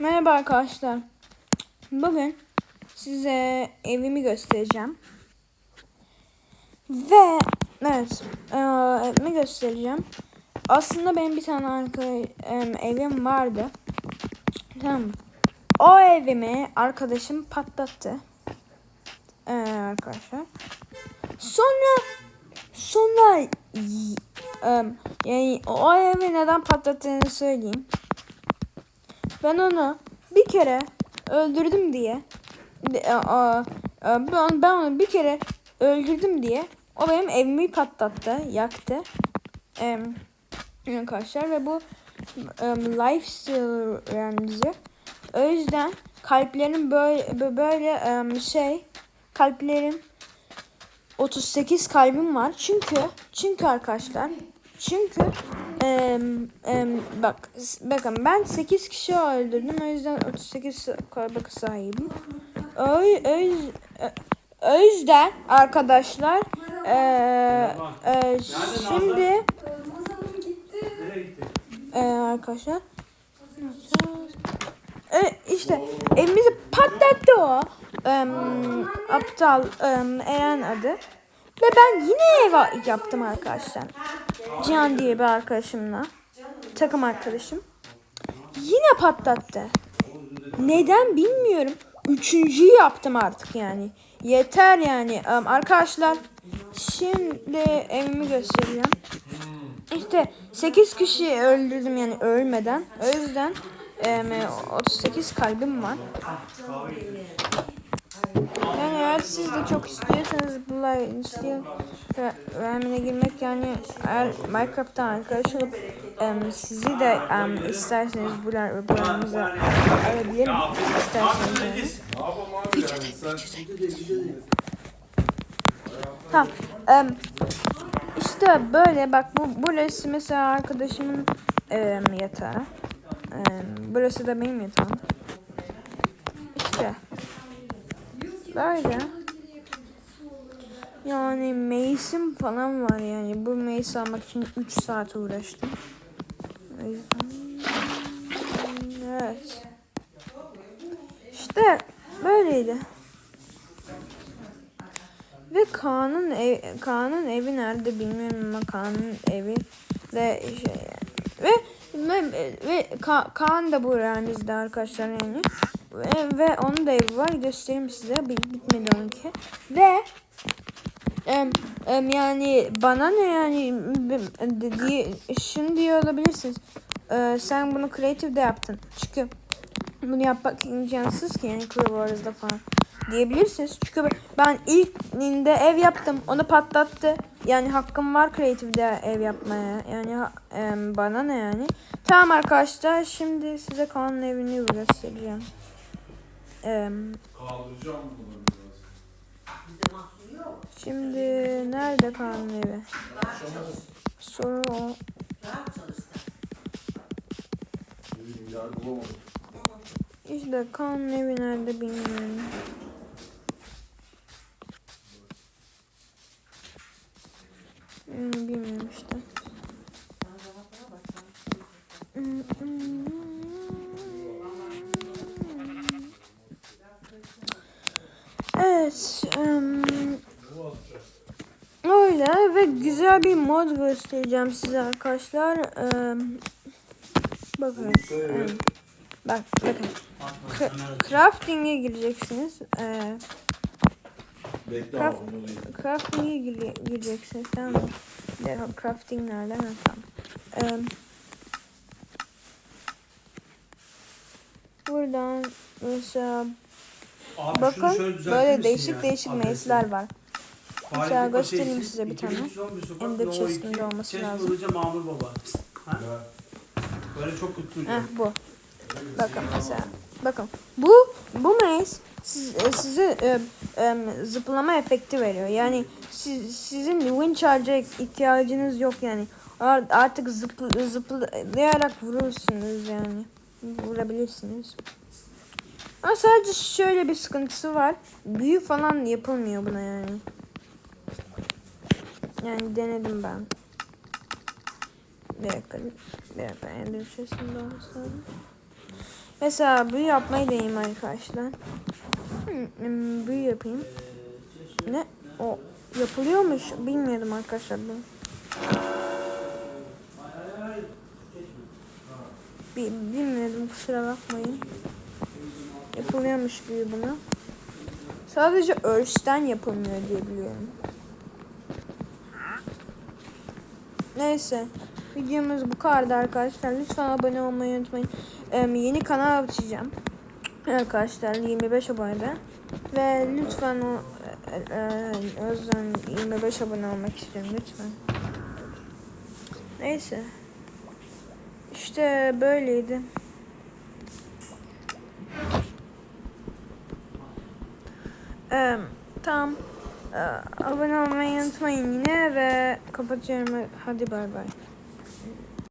Merhaba arkadaşlar. Bugün size evimi göstereceğim. Ve evet e, evimi göstereceğim. Aslında benim bir tane arka, em, evim vardı. Tamam. O evimi arkadaşım patlattı. Ee, arkadaşlar. Sonra sonra em, yani o evi neden patlattığını söyleyeyim. Ben onu bir kere öldürdüm diye ben, ben onu bir kere öldürdüm diye o benim evimi patlattı, yaktı. Arkadaşlar ve bu em, lifestyle remzi. O yüzden kalplerim böyle bö- böyle şey kalplerim 38 kalbim var. Çünkü çünkü arkadaşlar çünkü em, em, bak bakın ben 8 kişi öldürdüm. O yüzden 38 kalbe sahibim. O, o, yüz- o yüzden arkadaşlar eee, eee, şimdi eee, arkadaşlar e, işte evimizi patlattı o em, aptal em, Eren adı. Ve ben yine ev yaptım arkadaşlar. Cihan diye bir arkadaşımla. Takım arkadaşım. Yine patlattı. Neden bilmiyorum. Üçüncüyü yaptım artık yani. Yeter yani. Em, arkadaşlar şimdi evimi göstereceğim. İşte 8 kişi öldürdüm yani ölmeden. O yüzden em, 38 kalbim var. Yani eğer siz de çok istiyorsanız bu istiyor vermene girmek yani eğer Minecraft'tan arkadaş olup em, sizi de em, isterseniz bu buramıza alabilirim isterseniz yani. Tamam. em, işte böyle bak bu burası mesela arkadaşımın em, yatağı. Em, burası da benim yatağım. İşte. Böyle. Yani meysim falan var yani. Bu meysi almak için 3 saat uğraştım. O yüzden... Evet. İşte böyleydi. Ve Kaan'ın ev, Kaan'ın evi nerede bilmiyorum ama Kaan'ın evi de şey ve ve, ve Ka- Kaan da bu aramızda arkadaşlar yani. Ve, ve onun da evi var göstereyim size. Bir bitmedi onunki. Ve em, em, yani bana ne yani dediği şunu diyor olabilirsiniz. Ee, sen bunu creative'de yaptın. Çünkü bunu yapmak imkansız ki yani Clover'da falan diyebilirsiniz. Çünkü ben ilkinde ev yaptım. Onu patlattı. Yani hakkım var Creative'de ev yapmaya. Yani em, bana ne yani. Tamam arkadaşlar şimdi size Kaan'ın evini göstereceğim. Em, Kaldıracağım bunları biraz. şimdi nerede Kaan'ın evi? Soru o. Ne bileyim yer bulamadım. İşte Kaan'ın evi nerede bilmiyorum. Yani bilmiyorum işte. Evet. em, ve güzel bir mod göstereceğim size arkadaşlar. Em, bakın. em, bak bakın. K- crafting'e gireceksiniz. Ee, Craft- abi, crafting'e gire- gireceksiniz tamam mı? De, crafting nerede? Ha, tamam. Ee, buradan mesela Abi bakın böyle değişik ya? değişik Adresi. var. Fahri Mesela göstereyim size bir tane. 2311 sokak, Hem de 2, olması lazım. Kılıca Mamur Baba. Ha? Böyle çok duruyor. Heh, bu. Bakın mesela. Bakın. Bu bu maze siz, e, size e, e, zıplama efekti veriyor. Yani siz, sizin wind charge'a ihtiyacınız yok yani. Ar- Artık zıpl zıplayarak vurursunuz yani. Vurabilirsiniz. Ama sadece şöyle bir sıkıntısı var. Büyü falan yapılmıyor buna yani. Yani denedim ben. Bir dakika. Bir dakika. Ender olması lazım. Mesela büyü yapmayı deneyeyim arkadaşlar. Hmm, büyü yapayım. Ne? O yapılıyormuş. Bilmiyordum arkadaşlar. Bi- Bilmiyordum kusura bakmayın. Yapılıyormuş büyü buna. Sadece örsten yapılmıyor diye biliyorum. Neyse. Videomuz bu kadardı arkadaşlar. Lütfen abone olmayı unutmayın. Ee, yeni kanal açacağım. Arkadaşlar 25 abonede. Ve lütfen o e, e, o yüzden 25 abone olmak istiyorum lütfen. Neyse. İşte böyleydi. Ee, tamam. Ee, abone olmayı unutmayın yine ve kapatıyorum. Hadi bay bay.